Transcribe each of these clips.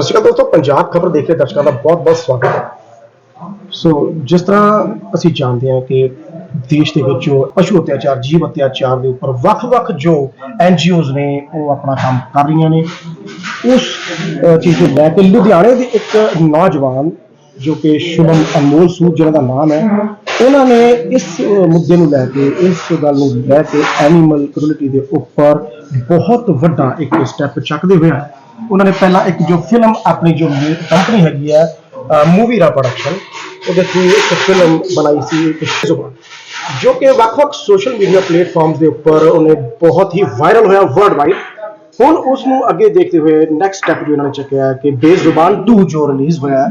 ਸਤਿ ਸ਼੍ਰੀ ਅਕਾਲ ਦੋਸਤੋ, ਪੰਜਾਬ ਖਬਰ ਦੇਖ ਰਹੇ ਦਰਸ਼ਕਾਂ ਦਾ ਬਹੁਤ-ਬਹੁਤ ਸਵਾਗਤ ਹੈ। ਸੋ, ਜਿਸ ਤਰ੍ਹਾਂ ਅਸੀਂ ਜਾਣਦੇ ਹਾਂ ਕਿ ਦੇਸ਼ ਦੇ ਵਿੱਚ ਪਸ਼ੂ ਅਤਿਆਚਾਰ, ਜੀਵ ਅਤਿਆਚਾਰ ਦੇ ਉੱਪਰ ਵੱਖ-ਵੱਖ ਜੋ ਐਨਜੀਓਜ਼ ਨੇ, ਉਹ ਆਪਣਾ ਕੰਮ ਕਰ ਰਹੀਆਂ ਨੇ। ਉਸ ਚੀਜ਼ ਨੂੰ ਲੈ ਕੇ ਲੁਧਿਆਣੇ ਦੀ ਇੱਕ ਨੌਜਵਾਨ ਜੋ ਕਿ ਸ਼ੁਭਮ ਅਨਮੋਲ ਸੂਦ ਜਿਹਨਾਂ ਦਾ ਨਾਮ ਹੈ, ਉਹਨਾਂ ਨੇ ਇਸ ਮੁੱਦੇ ਨੂੰ ਲੈ ਕੇ, ਇਸ ਗੱਲ ਨੂੰ ਲੈ ਕੇ ਐਨੀਮਲ ਕਮਿਊਨਿਟੀ ਦੇ ਉੱਪਰ ਬਹੁਤ ਵੱਡਾ ਇੱਕ ਸਟੈਪ ਚੱਕਦੇ ਹੋਏ ਆ ਉਹਨਾਂ ਨੇ ਪਹਿਲਾਂ ਇੱਕ ਜੋ ਫਿਲਮ ਆਪਣੀ ਜੋ ਕੰਪਨੀ ਹੈਗੀ ਹੈ ਮੂਵੀ ਰਾ ਪ੍ਰੋਡਕਸ਼ਨ ਉਹਦੇ ਥਰੂ ਇੱਕ ਫਿਲਮ ਬਣਾਈ ਸੀ ਇੱਕ ਜੋ ਕਿ ਵੱਖ-ਵੱਖ ਸੋਸ਼ਲ ਮੀਡੀਆ ਪਲੇਟਫਾਰਮਸ ਦੇ ਉੱਪਰ ਉਹਨੇ ਬਹੁਤ ਹੀ ਵਾਇਰਲ ਹੋਇਆ ਵਰਲਡ ਵਾਈਡ ਹੁਣ ਉਸ ਨੂੰ ਅੱਗੇ ਦੇਖਦੇ ਹੋਏ ਨੈਕਸਟ ਸਟੈਪ ਜੋ ਇਹਨਾਂ ਨੇ ਚੱਕਿਆ ਹੈ ਕਿ ਬੇਜ਼ੁਬਾਨ 2 ਜੋ ਰਿਲੀਜ਼ ਹੋਇਆ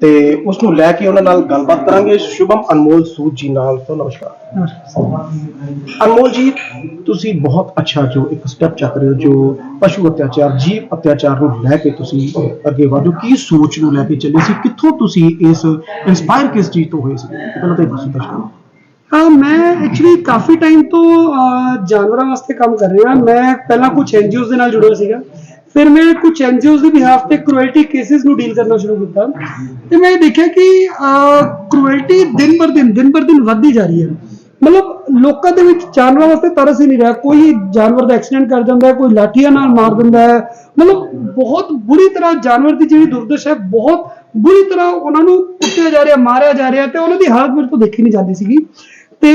ਤੇ ਉਸ ਨੂੰ ਲੈ ਕੇ ਉਹਨਾਂ ਨਾਲ ਗੱਲਬਾਤ ਕਰਾਂਗੇ। ਸ਼ੁਭਮ ਅਨਮੋਲ ਸੂਦ ਜੀ ਨਾਲ ਤੋਂ। ਨਮਸਕਾਰ। ਅਨਮੋਲ ਜੀ ਤੁਸੀਂ ਬਹੁਤ ਅੱਛਾ ਜੋ ਇੱਕ ਸਟੈਪ ਚੱਕ ਰਹੇ ਹੋ ਜੋ ਪਸ਼ੂ ਅਤਿਆਚਾਰ ਜੀਵ ਅਤਿਆਚਾਰ ਨੂੰ ਲੈ ਕੇ ਤੁਸੀਂ ਅੱਗੇ ਵਧੋ। ਕੀ ਸੋਚ ਨੂੰ ਲੈ ਕੇ ਚੱਲੇ ਸੀ? ਕਿੱਥੋਂ ਤੁਸੀਂ ਇਸ ਇਨਸਪਾਇਰ ਕਿਸ ਚੀਜ਼ ਤੋਂ ਹੋਏ ਸੀ? ਪਹਿਲਾਂ ਤਾਂ ਇਹ ਦੱਸੋ ਦਰਸ਼ਕਾਂ ਹਾਂ ਮੈਂ ਐਕਚੁਅਲੀ ਕਾਫੀ ਟਾਈਮ ਤੋਂ ਜਾਨਵਰਾਂ ਵਾਸਤੇ ਕੰਮ ਕਰ ਰਿਹਾ। ਮੈਂ ਪਹਿਲਾਂ ਕੁਝ ਐਨਜੀਓਜ਼ ਦੇ ਨਾਲ ਜੁੜਿਆ ਸੀਗਾ। ਫਿਰ ਮੈਂ ਕੁਝ ਐਨਜੀਓਜ਼ ਦੇ ਬਿਹਾਫ ਤੇ ਕ੍ਰੂਅਲਟੀ ਕੇਸਿਸ ਨੂੰ ਡੀਲ ਕਰਨਾ ਸ਼ੁਰੂ ਕੀਤਾ। ਤੇ ਮੈਂ ਇਹ ਦੇਖਿਆ ਕਿ ਕ੍ਰੂਅਲਟੀ ਦਿਨ ਪਰ ਦਿਨ ਦਿਨ ਪਰ ਦਿਨ ਵੱਧਦੀ ਜਾ ਰਹੀ ਹੈ। ਮਤਲਬ ਲੋਕਾਂ ਦੇ ਵਿੱਚ ਜਾਨਵਰਾਂ ਵਾਸਤੇ ਤਰਸ ਹੀ ਨਹੀਂ ਰਿਹਾ। ਕੋਈ ਜਾਨਵਰ ਦਾ ਐਕਸੀਡੈਂਟ ਕਰ ਜਾਂਦਾ ਹੈ, ਕੋਈ ਲਾਠੀਆਂ ਨਾਲ ਮਾਰ ਦਿੰਦਾ ਹੈ। ਮਤਲਬ ਬਹੁਤ ਬੁਰੀ ਤਰ੍ਹਾਂ ਜਾਨਵਰ ਦੀ ਜਿਹੜੀ ਦੁਰਦਸ਼ਾ ਹੈ, ਬਹੁਤ ਬੁਰੀ ਤਰ੍ਹਾਂ ਉਹਨਾਂ ਨੂੰ ਕੁੱਟਿਆ ਜਾ ਰਿਹਾ, ਮਾਰਿਆ ਜਾ ਰਿਹਾ ਤੇ ਉਹਨਾਂ ਦੀ ਹਾਲਤ ਮੇਰੇ ਤੋਂ ਦੇਖੀ ਨਹੀਂ ਜਾਂਦੀ ਸੀਗੀ। ਤੇ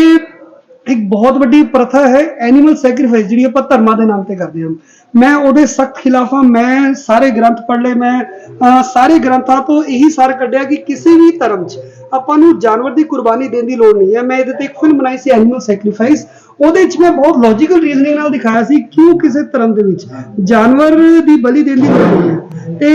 ਇੱਕ ਬਹੁਤ ਵੱਡੀ ਪ੍ਰਥਾ ਹੈ ਐਨੀਮਲ ਸੈਕਰੀਫਾਈਸ ਜਿਹੜੀ ਆਪਾਂ ਧਰਮਾਂ ਦੇ ਨਾਮ ਤੇ ਕਰਦੇ ਹਾਂ। ਮੈਂ ਉਹਦੇ ਸਖਤ ਖਿਲਾਫ ਹਾਂ ਮੈਂ ਸਾਰੇ ਗ੍ਰੰਥ ਪੜ੍ਹ ਲਏ ਮੈਂ ਅਹ, ਸਾਰੇ ਗ੍ਰੰਥਾਂ ਤੋਂ ਇਹੀ ਸਾਰ ਕੱਢਿਆ ਕਿ ਕਿਸੇ ਵੀ ਧਰਮ 'ਚ ਆਪਾਂ ਨੂੰ ਜਾਨਵਰ ਦੀ ਕੁਰਬਾਨੀ ਦੇਣ ਦੀ ਲੋੜ ਨਹੀਂ ਹੈ। ਮੈਂ ਇਹਦੇ ਤੇ ਇੱਕ ਫਿਲਮ ਬਣਾਈ ਸੀ ਐਨੀਮਲ ਸੈਕਰੀਫਾਈਸ ਉਹਦੇ 'ਚ ਮੈਂ ਬਹੁਤ ਲੌਜੀਕਲ ਰੀਜ਼ਨਿੰਗ ਨਾਲ ਦਿਖਾਇਆ ਸੀ ਕਿਉਂ ਕਿਸੇ ਧਰਮ ਦੇ ਵਿੱਚ ਜਾਨਵਰ ਦੀ ਬਲੀ ਦੇਣ ਦੀ ਲੋੜ ਨਹੀਂ ਹੈ। ਤੇ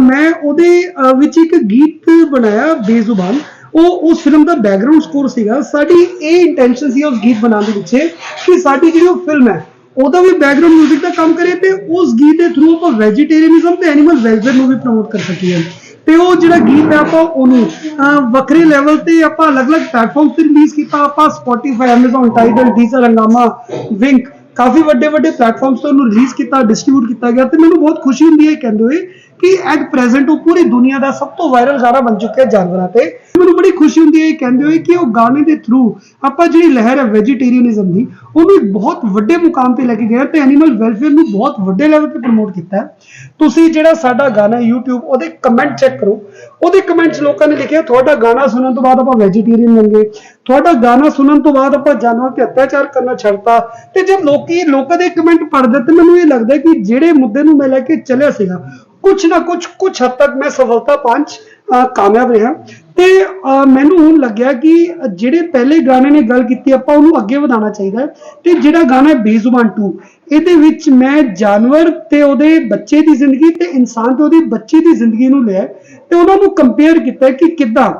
ਮੈਂ ਉਹਦੇ ਵਿੱਚ ਇੱਕ ਗੀਤ ਬਣਾਇਆ ਬੇਜ਼ੁਬਾਨ। ਉਹ ਉਸ ਫਿਲਮ ਦਾ ਬੈਕਗ੍ਰਾਉਂਡ ਸਕੋਰ ਸੀਗਾ। ਸਾਡੀ ਇਹ ਇੰਟੈਂਸ਼ਨ ਸੀ ਉਸ ਗੀਤ ਬਣਾਉਣ ਦੇ ਪਿੱਛੇ ਕਿ ਸਾਡੀ ਜਿਹੜੀ ਉਹ ਫਿਲਮ ਹੈ ਉਹਦਾ ਵੀ ਬੈਕਗ੍ਰਾਉਂਡ 뮤직 ਦਾ ਕੰਮ ਕਰੇ ਤੇ ਉਸ ਗੀਤ ਦੇ ਥਰੂ ਆਪਾਂ ਵੈਜੀਟੇਰੀਅਨਿਜ਼ਮ ਤੇ ਐਨੀਮਲ ਵੈਲਫੇਅਰ ਨੂੰ ਵੀ ਪ੍ਰਮੋਟ ਕਰ ਸਕੀਏ। ਤੇ ਉਹ ਜਿਹੜਾ ਗੀਤ ਹੈ ਆਪਾਂ ਉਹਨੂੰ ਅਹ, ਵੱਖਰੇ ਲੈਵਲ ਤੇ ਆਪਾਂ ਅਲੱਗ-ਅਲੱਗ ਪਲੇਟਫਾਰਮ ਤੇ ਰਿਲੀਜ਼ ਕੀਤਾ। ਆਪਾਂ Spotify Amazon Tidal Deezer ਹੰਗਾਮਾ Wink ਕਾਫੀ ਵੱਡੇ ਵੱਡੇ ਪਲੇਟਫਾਰਮਸ ਤੋਂ ਉਹਨੂੰ ਰਿਲੀਜ਼ ਕੀਤਾ ਡਿਸਟ੍ਰੀਬਿਊਟ ਕੀਤਾ ਗਿਆ ਤੇ ਮੈਨੂੰ ਬਹੁਤ ਖੁਸ਼ੀ ਹੁੰਦੀ ਹੈ ਇਹ ਕਹਿੰਦੇ ਹੋਏ ਕਿ ਐਟ ਪ੍ਰੈਜ਼ੈਂਟ ਉਹ ਪੂਰੀ ਦੁਨੀਆ ਦਾ ਸਭ ਤੋਂ ਵਾਇਰਲ ਗਾਣਾ ਬਣ ਚੁੱਕਿਆ ਜਾਨਵਰਾਂ ਤੇ। ਮੈਨੂੰ ਬੜੀ ਖੁਸ਼ੀ ਹੁੰਦੀ ਹੈ, ਇਹ ਕਹਿੰਦੇ ਹੋਏ ਕਿ ਉਹ ਗਾਣੇ ਦੇ ਥਰੂ ਆਪਾਂ ਜਿਹੜੀ ਲਹਿਰ ਹੈ ਵੈਜੀਟੇਰੀਅਨਿਜ਼ਮ ਦੀ, ਉਹ ਵੀ ਬਹੁਤ ਵੱਡੇ ਮੁਕਾਮ ਤੇ ਲੈ ਕੇ ਗਏ ਤੇ ਐਨੀਮਲ ਵੈਲਫੇਅਰ ਨੂੰ ਬਹੁਤ ਵੱਡੇ ਲੈਵਲ ਤੇ ਪ੍ਰਮੋਟ ਕੀਤਾ ਤੁਸੀਂ ਜਿਹੜਾ ਸਾਡਾ ਗਾਣਾ ਹੈ YouTube, ਉਹਦੇ ਕਮੈਂਟ ਚੈੱਕ ਕਰੋ। ਉਹਦੇ ਕਮੈਂਟਸ ਲੋਕਾਂ ਨੇ ਲਿਖਿਆ, ਤੁਹਾਡਾ ਗਾਣਾ ਸੁਣਨ ਤੋਂ ਬਾਅਦ ਆਪਾਂ ਵੈਜੀਟੇਰੀਅਨ ਬਣ ਗਏ ਤੁਹਾਡਾ ਗਾਣਾ ਸੁਣਨ ਤੋਂ ਬਾਅਦ ਆਪਾਂ ਜਾਨਵਰਾਂ ਤੇ ਅਤਿਆਚਾਰ ਕਰਨਾ ਛੱਡਤਾ। ਤੇ ਜਦ ਲੋਕੀ ਲੋਕਾਂ ਦੇ ਕਮੈਂਟ ਪੜ੍ਹਦੇ ਤੇ ਮੈਨੂੰ ਇਹ ਲੱਗਦਾ ਕਿ ਜਿਹੜੇ ਮੁੱਦੇ ਨੂੰ ਮੈਂ ਲੈ ਕੇ ਚੱਲਿਆ ਸੀਗਾ ਕੁਛ ਨਾ ਕੁਛ ਕੁਛ ਹੱਦ ਤੱਕ ਮੈਂ ਸਫਲਤਾ ਪੰਚ ਕਾਮਯਾਬ ਰਿਹਾ। ਤੇ ਮੈਨੂੰ ਹੁਣ ਲੱਗਿਆ ਕਿ ਜਿਹੜੇ ਪਹਿਲੇ ਗਾਣੇ ਨੇ ਗੱਲ ਕੀਤੀ, ਆਪਾਂ ਉਹਨੂੰ ਅੱਗੇ ਵਧਾਉਣਾ ਚਾਹੀਦਾ ਤੇ ਜਿਹੜਾ ਗਾਣਾ ਬੇਜ਼ੁਬਾਨ 2 ਇਹਦੇ ਵਿੱਚ ਮੈਂ ਜਾਨਵਰ ਤੇ ਉਹਦੇ ਬੱਚੇ ਦੀ ਜ਼ਿੰਦਗੀ ਤੇ ਇਨਸਾਨ ਤੇ ਉਹਦੀ ਬੱਚੀ ਦੀ ਜ਼ਿੰਦਗੀ ਨੂੰ ਲਿਆ ਤੇ ਉਹਨਾਂ ਨੂੰ ਕੰਪੇਅਰ ਕੀਤਾ ਕਿ ਕਿੱਦਾਂ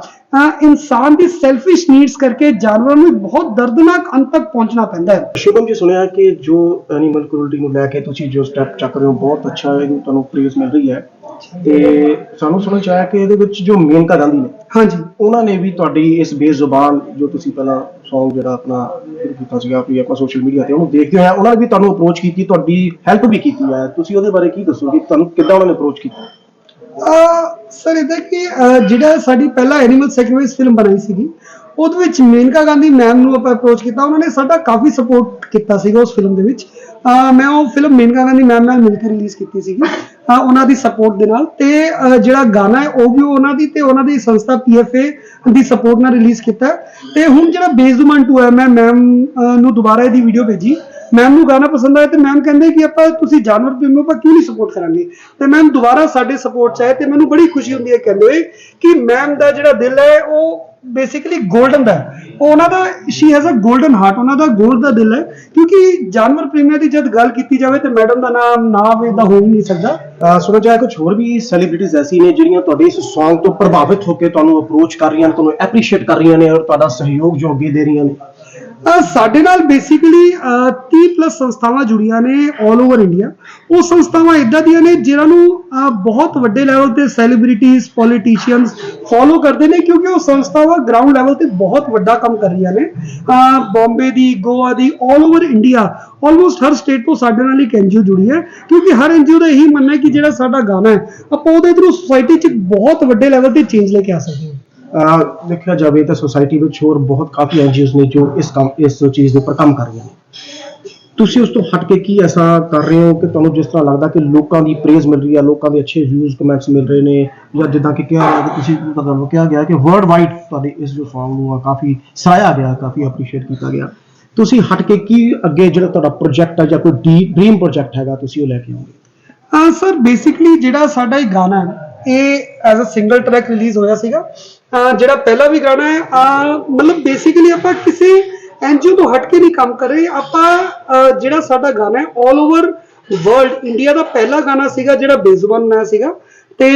ਇਨਸਾਨ ਦੀ ਸੈਲਫਿਸ਼ ਨੀਡਸ ਕਰਕੇ ਜਾਨਵਰਾਂ ਨੂੰ ਬਹੁਤ ਦਰਦਨਾਕ ਅੰਤ ਤੱਕ ਪਹੁੰਚਣਾ ਪੈਂਦਾ ਹੈ। ਸ਼ੁਭਮ ਜੀ ਸੁਣਿਆ ਕਿ ਜੋ ਐਨੀਮਲ ਕ੍ਰੂਅਲਟੀ ਨੂੰ ਲੈ ਕੇ ਤੁਸੀਂ ਜੋ ਸਟੈਪ ਚੱਕ ਰਹੇ ਹੋ ਬਹੁਤ ਅੱਛਾ ਹੈ ਤੁਹਾਨੂੰ ਪ੍ਰੇਜ਼ ਮਿਲ ਰਹੀ ਹੈ। ਤੇ ਸਾਨੂੰ ਸੁਣਨ ਚ ਆਇਆ ਕਿ ਇਹਦੇ ਵਿੱਚ ਜੋ ਮੇਨਕਾ ਗਾਂਧੀ ਨੇ ਹਾਂਜੀ। ਉਹਨਾਂ ਨੇ ਵੀ ਤੁਹਾਡੀ ਇਸ ਬੇਜ਼ੁਬਾਨ ਜੋ ਤੁਸੀਂ ਪਹਿਲਾਂ Song ਜਿਹੜਾ ਆਪਣਾ ਕੀਤਾ ਸੀਗਾ ਵੀ ਆਪਾਂ ਸੋਸ਼ਲ ਮੀਡੀਆ ਤੇ ਉਹਨੂੰ ਦੇਖਦੇ ਹੋਇਆ ਉਹਨਾਂ ਨੇ ਵੀ ਤੁਹਾਨੂੰ ਅਪਰੋਚ ਕੀਤੀ ਤੁਹਾਡੀ ਹੈਲਪ ਵੀ ਕੀਤੀ ਹੈ। ਤੁਸੀਂ ਉਹਦੇ ਬਾਰੇ ਕੀ ਦੱਸੋਗੇ? ਤੁਹਾਨੂੰ ਕਿੱਦਾਂ ਉਹਨਾਂ ਨੇ ਅਪਰੋਚ ਕੀਤਾ? ਸਰ, ਇਹਦਾ ਕਿ ਜਿਹੜਾ ਸਾਡੀ ਪਹਿਲਾ ਐਨੀਮਲ ਸੈਕਰੀਫਾਈਸ ਫਿਲਮ ਬਣਾਈ ਸੀਗੀ, ਉਹਦੇ ਵਿੱਚ ਮੇਨਕਾ ਗਾਂਧੀ ਮੈਮ ਨੂੰ ਆਪਾਂ ਅਪਰੋਚ ਕੀਤਾ, ਉਹਨਾਂ ਨੇ ਸਾਡਾ ਕਾਫੀ ਸਪੋਰਟ ਕੀਤਾ ਸੀਗਾ ਉਸ ਫਿਲਮ ਦੇ ਵਿੱਚ ਮੈਂ ਉਹ ਫਿਲਮ ਮੇਨਕਾ ਗਾਂਧੀ ਮੈਮ ਨਾਲ ਮਿਲ ਕੇ ਰਿਲੀਜ਼ ਕੀਤੀ ਸੀਗੀ ਉਹਨਾਂ ਦੀ ਸਪੋਰਟ ਦੇ ਨਾਲ ਤੇ ਜਿਹੜਾ ਗਾਣਾ ਹੈ, ਉਹ ਵੀ ਉਹਨਾਂ ਦੀ ਤੇ ਉਹਨਾਂ ਦੀ ਸੰਸਥਾ ਪੀਐਫਏ ਦੀ ਸਪੋਰਟ ਨਾਲ ਰਿਲੀਜ਼ ਕੀਤਾ ਹੈ। ਤੇ ਹੁਣ ਜਿਹੜਾ ਬੇਜ਼ੁਮਾਨ 2 ਹੈ, ਮੈਂ ਮੈਮ ਨੂੰ ਦੁਬਾਰਾ ਇਹਦੀ ਵੀਡੀਓ ਭੇਜੀ ਮੈਮ ਨੂੰ ਗਾਣਾ ਪਸੰਦ ਆਇਆ ਤੇ ਮੈਮ ਕਹਿੰਦੇ ਕਿ ਆਪਾਂ ਤੁਸੀਂ ਜਾਨਵਰ ਪ੍ਰੇਮੀਓ ਆਪਾਂ ਕਿਉਂ ਨਹੀਂ ਸਪੋਰਟ ਕਰਾਂਗੇ? ਤੇ ਮੈਮ ਦੁਬਾਰਾ ਸਾਡੇ ਸਪੋਰਟ ਚ ਆਏ ਤੇ ਮੈਨੂੰ ਬੜੀ ਖੁਸ਼ੀ ਹੁੰਦੀ ਹੈ ਕਹਿੰਦੇ ਹੋਏ ਕਿ ਮੈਮ ਦਾ ਜਿਹੜਾ ਦਿਲ ਹੈ ਉਹ ਬੇਸਿਕਲੀ 골ਡਨ ਦਾ ਉਹਨਾਂ ਦਾ she has a golden heart ਉਹਨਾਂ ਦਾ 골ਡ ਦਾ ਦਿਲ ਹੈ। ਕਿਉਂਕਿ ਜਾਨਵਰ ਪ੍ਰੇਮੀਆਂ ਦੀ ਜਦ ਗੱਲ ਕੀਤੀ ਜਾਵੇ ਤੇ ਮੈਡਮ ਦਾ ਨਾਮ ਨਾ ਵੇਦਾ ਹੋ ਹੀ ਨਹੀਂ ਸਕਦਾ। ਸੁਣੋ ਚਾਹੇ ਕੁਝ ਹੋਰ ਵੀ ਸੈਲੀਬ੍ਰਿਟੀਜ਼ ਐਸੀ ਨੇ ਜਿਹੜੀਆਂ ਤੁਹਾਡੇ ਇਸ Song ਤੋਂ ਪ੍ਰਭਾਵਿਤ ਹੋ ਕੇ ਤੁਹਾਨੂੰ ਅਪਰੋਚ ਕਰ ਰਹੀਆਂ ਨੇ, ਤੁਹਾਨੂੰ ਐਪਰੀਸ਼ੀਏਟ ਕਰ ਰਹੀਆਂ ਨੇ ਔਰ ਤੁਹਾਡਾ ਸਹਿਯੋਗ ਜੋ ਅੱਗੇ ਦੇ ਰਹੀਆਂ ਨੇ। ਸਾਡੇ ਨਾਲ ਬੇਸਿਕਲੀ 30 ਪਲੱਸ ਸੰਸਥਾਵਾਂ ਜੁੜੀਆਂ ਨੇ 올 ਓਵਰ ਇੰਡੀਆ ਉਹ ਸੰਸਥਾਵਾਂ ਇਦਾਂ ਦੀਆਂ ਨੇ ਜਿਨ੍ਹਾਂ ਨੂੰ ਬਹੁਤ ਵੱਡੇ ਲੈਵਲ ਤੇ ਸੈਲੀਬ੍ਰਿਟੀਜ਼ ਪੋਲੀਟੀਸ਼ੀਅਨਸ ਫੋਲੋ ਕਰਦੇ ਨੇ ਕਿਉਂਕਿ ਉਹ ਸੰਸਥਾਵਾਂ ਗਰਾਊਂਡ ਲੈਵਲ ਤੇ ਬਹੁਤ ਵੱਡਾ ਕੰਮ ਕਰ ਰਹੀਆਂ ਨੇ। ਬੰਬੇ ਦੀ ਗੋਆ ਦੀ 올 ਓਵਰ ਇੰਡੀਆ ਆਲਮੋਸਟ ਹਰ ਸਟੇਟ ਤੋਂ ਸਾਡੇ ਨਾਲ ਇੱਕ ਐਨਜੀਓ ਜੁੜੀ ਹੈ। ਕਿਉਂਕਿ ਹਰ ਐਨਜੀਓ ਦਾ ਇਹੀ ਮੰਨਣਾ ਹੈ ਕਿ ਜਿਹੜਾ ਸਾਡਾ ਗਾਣਾ ਹੈ, ਆਪਾਂ ਉਹਦੇ ਥਰੂ ਸੋਸਾਇਟੀ 'ਚ ਬਹੁਤ ਵੱਡੇ ਲੈਵਲ ਤੇ ਚੇਂਜ ਲੈ ਕੇ ਆ ਸਕਦੇ ਹਾਂ। ਦੇਖਿਆ ਜਾਵੇ ਤਾਂ ਸੋਸਾਇਟੀ ਵਿੱਚ ਹੋਰ ਬਹੁਤ ਕਾਫੀ ਐਨਜੀਓਜ਼ ਨੇ ਜੋ ਇਸ ਕੰਮ, ਇਸ ਚੀਜ਼ ਦੇ ਉੱਪਰ ਕੰਮ ਕਰ ਰਹੀਆਂ ਨੇ। ਤੁਸੀਂ ਉਸ ਤੋਂ ਹਟ ਕੇ ਕੀ ਐਸਾ ਕਰ ਰਹੇ ਹੋ ਕਿ ਤੁਹਾਨੂੰ ਜਿਸ ਤਰ੍ਹਾਂ ਲੱਗਦਾ ਕਿ ਲੋਕਾਂ ਦੀ ਪ੍ਰੇਜ਼ ਮਿਲ ਰਹੀ ਹੈ, ਲੋਕਾਂ ਦੇ ਅੱਛੇ ਵਿਊਜ਼ ਕਮੈਂਟਸ ਮਿਲ ਰਹੇ ਨੇ, ਜਾਂ ਜਿੱਦਾਂ ਕਿ ਕਿਹਾ ਗਿਆ ਕਿ ਤੁਸੀਂ ਮਤਲਬ ਕਿਹਾ ਗਿਆ ਕਿ ਵਰਲਡ ਵਾਈਡ ਤੁਹਾਡੇ ਇਸ ਜੋ Song ਨੂੰ ਆ ਕਾਫੀ ਸਰਾਇਆ ਗਿਆ, ਕਾਫੀ ਅਪਰੀਸ਼ੀਏਟ ਕੀਤਾ ਗਿਆ। ਤੁਸੀਂ ਹਟ ਕੇ ਕੀ ਅੱਗੇ ਜਿਹੜਾ ਤੁਹਾਡਾ ਪ੍ਰੋਜੈਕਟ ਹੈ ਜਾਂ ਕੋਈ ਡ੍ਰੀਮ ਪ੍ਰੋਜੈਕਟ ਹੈਗਾ, ਤੁਸੀਂ ਉਹ ਲੈ ਕੇ ਆਓਗੇ? ਹਾਂ ਸਰ ਬੇਸਿਕਲੀ ਜਿਹੜਾ ਸਾਡਾ ਇਹ ਗਾਣਾ ਇਹ as a single track release ਹੋਇਆ ਸੀਗਾ। ਜਿਹੜਾ ਪਹਿਲਾ ਵੀ ਗਾਣਾ ਹੈ ਮਤਲਬ ਬੇਸਿਕਲੀ ਆਪਾਂ ਕਿਸੇ ਐਨਜੀਓ ਤੋਂ ਹਟ ਕੇ ਨਹੀਂ ਕੰਮ ਕਰ ਰਹੇ। ਆਪਾਂ ਅਹ ਜਿਹੜਾ ਸਾਡਾ ਗਾਣਾ ਹੈ 올 ਓਵਰ ਵਰਲਡ ਇੰਡੀਆ ਦਾ ਪਹਿਲਾ ਗਾਣਾ ਸੀਗਾ ਜਿਹੜਾ ਬੇਜ਼ੁਬਾਨ ਬਣਾਇਆ ਸੀਗਾ। ਤੇ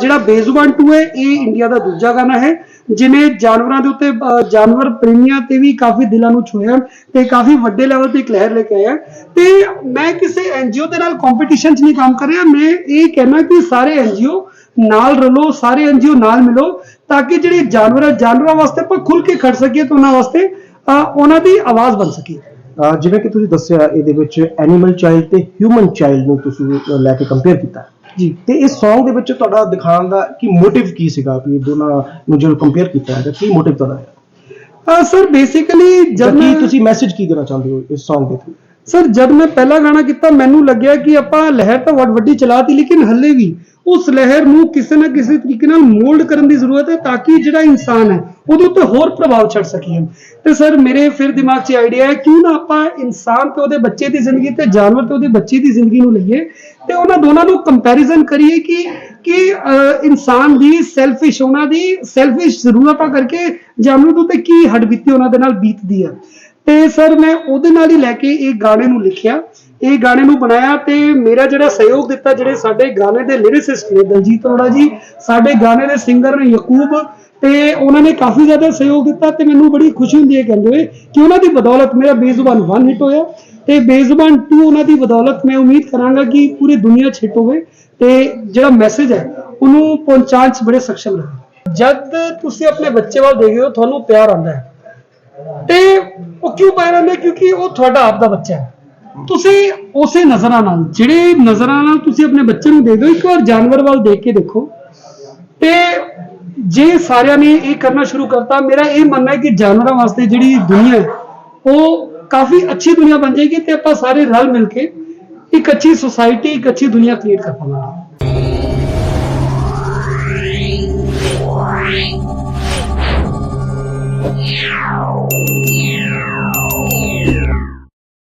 ਜਿਹੜਾ ਬੇਜ਼ੁਬਾਨ 2 ਹੈ, ਇਹ ਇੰਡੀਆ ਦਾ ਦੂਜਾ ਗਾਣਾ ਹੈ ਜਿਨੇ ਜਾਨਵਰਾਂ ਦੇ ਉੱਤੇ ਜਾਨਵਰ ਪ੍ਰੇਮੀਆਂ ਤੇ ਵੀ ਕਾਫੀ ਦਿਲਾਂ ਨੂੰ ਛੂਹਿਆ ਤੇ ਕਾਫੀ ਵੱਡੇ ਲੈਵਲ ਤੇ ਕਲਹਿਰ ਲੈ ਕੇ ਆਇਆ ਤੇ ਮੈਂ ਕਿਸੇ ਐਨਜੀਓ ਦੇ ਨਾਲ ਕੰਪੀਟੀਸ਼ਨ 'ਚ ਨਹੀਂ ਕੰਮ ਕਰ ਰਿਹਾ। ਮੈਂ ਇਹ ਕਹਿਣਾ ਕਿ ਸਾਰੇ ਐਨਜੀਓ ਨਾਲ ਰਲੋ, ਸਾਰੇ ਐਨਜੀਓ ਨਾਲ ਮਿਲੋ। ਤਾਂ ਕਿ ਜਿਹੜੇ ਜਾਨਵਰ ਜਾਨਵਰਾਂ ਵਾਸਤੇ ਆਪਾਂ ਖੁੱਲ ਕੇ ਖੜ ਸਕੀਏ ਤੇ ਉਹਨਾਂ ਵਾਸਤੇ ਉਹਨਾਂ ਦੀ ਆਵਾਜ਼ ਬਣ ਸਕੇ ਜਿਵੇਂ ਕਿ ਤੁਸੀਂ ਦੱਸਿਆ ਇਹਦੇ ਵਿੱਚ ਐਨੀਮਲ ਚਾਈਲਡ ਤੇ ਹਿਊਮਨ ਚਾਈਲਡ ਨੂੰ ਤੁਸੀਂ ਲੈ ਕੇ ਕੰਪੇਅਰ ਕੀਤਾ। ਜੀ। ਤੇ ਇਸ Song ਦੇ ਵਿੱਚ ਤੁਹਾਡਾ ਦਿਖਾਉਣ ਦਾ ਕੀ ਮੋਟਿਵ ਕੀ ਸੀਗਾ? ਕਿ ਦੋਨਾਂ ਨੂੰ ਜਦੋਂ ਕੰਪੇਅਰ ਕੀਤਾ ਹੈ ਤਾਂ ਕੀ ਮੋਟਿਵ ਤੁਹਾਡਾ ਹੈ ਸਰ ਬੇਸਿਕਲੀ ਜਦ ਮੈਂ ਤੁਸੀਂ ਮੈਸੇਜ ਕੀ ਦੇਣਾ ਚਾਹੁੰਦੇ ਹੋ ਇਸ Song ਦੇ ਥਰੂ ਸਰ ਜਦ ਮੈਂ ਪਹਿਲਾ ਗਾਣਾ ਕੀਤਾ ਮੈਨੂੰ ਲੱਗਿਆ ਕਿ ਆਪਾਂ ਲਹਿਰ ਤਾਂ ਵੱਡ ਵੱਡੀ ਚਲਾਤੀ ਲੇਕਿਨ ਹੱਲੇ ਵੀ ਉਸ ਲਹਿਰ ਨੂੰ ਕਿਸੇ ਨਾ ਕਿਸੇ ਤਰੀਕੇ ਨਾਲ ਮੋਲਡ ਕਰਨ ਦੀ ਜ਼ਰੂਰਤ ਹੈ ਤਾਂ ਕਿ ਜਿਹੜਾ ਇਨਸਾਨ ਹੈ ਉਹਦੇ ਉੱਤੇ ਹੋਰ ਪ੍ਰਭਾਵ ਛੱਡ ਸਕੀਏ ਤੇ ਸਰ ਮੇਰੇ ਫਿਰ ਦਿਮਾਗ 'ਚ ਆਈਡੀਆ ਹੈ ਕਿਉਂ ਨਾ ਆਪਾਂ ਇਨਸਾਨ ਤੇ ਉਹਦੇ ਬੱਚੇ ਦੀ ਜ਼ਿੰਦਗੀ ਤੇ ਜਾਨਵਰ ਤੇ ਉਹਦੇ ਬੱਚੇ ਦੀ ਜ਼ਿੰਦਗੀ ਨੂੰ ਲਈਏ ਤੇ ਉਹਨਾਂ ਦੋਨਾਂ ਨੂੰ ਕੰਪੈਰੀਜ਼ਨ ਕਰੀਏ ਕਿ ਕਿ ਅਹ, ਇਨਸਾਨ ਦੀ ਸੈਲਫਿਸ਼ ਉਹਨਾਂ ਦੀ ਸੈਲਫਿਸ਼ ਜ਼ਰੂਰਤਾਂ ਕਰਕੇ ਜਾਨਵਰ ਦੇ ਉੱਤੇ ਕੀ ਹੱਡਬੀਤੀ ਉਹਨਾਂ ਦੇ ਨਾਲ ਬੀਤਦੀ ਹੈ ਤੇ ਸਰ ਮੈਂ ਉਹਦੇ ਨਾਲ ਹੀ ਲੈ ਕੇ ਇਹ ਗਾਣੇ ਨੂੰ ਲਿਖਿਆ। ਇਹ ਗਾਣੇ ਨੂੰ ਬਣਾਇਆ ਤੇ ਮੇਰਾ ਜਿਹੜਾ ਸਹਿਯੋਗ ਦਿੱਤਾ ਜਿਹੜੇ ਸਾਡੇ ਗਾਣੇ ਦੇ ਲਿਰਿਸਿਸਟ ਨੇ, ਦਲਜੀਤ ਅਰੋੜਾ ਜੀ, ਸਾਡੇ ਗਾਣੇ ਦੇ ਸਿੰਗਰ ਨੇ ਯਕੂਬ ਤੇ ਉਹਨਾਂ ਨੇ ਕਾਫੀ ਜ਼ਿਆਦਾ ਸਹਿਯੋਗ ਦਿੱਤਾ ਤੇ ਮੈਨੂੰ ਬੜੀ ਖੁਸ਼ੀ ਹੁੰਦੀ ਹੈ ਕਹਿੰਦੇ ਹੋਏ ਕਿ ਉਹਨਾਂ ਦੀ ਬਦੌਲਤ ਮੇਰਾ ਬੇਜ਼ੁਬਾਨ 1 ਹਿੱਟ ਹੋਇਆ ਤੇ ਬੇਜ਼ੁਬਾਨ 2 ਉਹਨਾਂ ਦੀ ਬਦੌਲਤ ਮੈਂ ਉਮੀਦ ਕਰਾਂਗਾ ਕਿ ਪੂਰੀ ਦੁਨੀਆ 'ਚ ਹਿੱਟ ਹੋਵੇ ਤੇ ਜਿਹੜਾ ਮੈਸੇਜ ਹੈ, ਉਹਨੂੰ ਪਹੁੰਚਾਉਣ 'ਚ ਬੜੇ ਸક્ષਮ ਰਹੇ। ਜਦ ਤੁਸੀਂ ਆਪਣੇ ਬੱਚੇ ਵੱਲ ਦੇਖਦੇ ਹੋ, ਤੁਹਾਨੂੰ ਪਿਆਰ ਆਉਂਦਾ ਹੈ। ਤੇ ਉਹ ਕਿਉਂ ਪੈ ਰਹਿੰਦੇ ਕਿਉਂਕਿ ਉਹ ਤੁਹਾਡਾ ਆਪ ਦਾ ਬੱਚਾ ਹੈ। ਤੁਸੀਂ ਉਸੇ ਨਜ਼ਰਾਂ ਨਾਲ ਜਿਹੜੇ ਨਜ਼ਰਾਂ ਨਾਲ ਤੁਸੀਂ ਆਪਣੇ ਬੱਚੇ ਨੂੰ ਦੇਖਦੇ ਹੋ ਇੱਕ ਵਾਰ ਜਾਨਵਰ ਵੱਲ ਦੇਖ ਕੇ ਦੇਖੋ ਤੇ ਜੇ ਸਾਰਿਆਂ ਨੇ ਇਹ ਕਰਨਾ ਸ਼ੁਰੂ ਕਰਤਾ ਮੇਰਾ ਇਹ ਮੰਨਣਾ ਹੈ ਕਿ ਜਾਨਵਰਾਂ ਵਾਸਤੇ ਜਿਹੜੀ ਦੁਨੀਆ ਹੈ ਉਹ ਕਾਫੀ ਅੱਛੀ ਦੁਨੀਆ ਬਣ ਜਾਏਗੀ ਤੇ ਆਪਾਂ ਸਾਰੇ ਰਲ ਮਿਲ ਕੇ ਇੱਕ ਅੱਛੀ ਸੁਸਾਇਟੀ ਇੱਕ ਅੱਛੀ ਦੁਨੀਆ ਕ੍ਰੀਏਟ ਕਰ ਪਾਵਾਂਗੇ Yeah.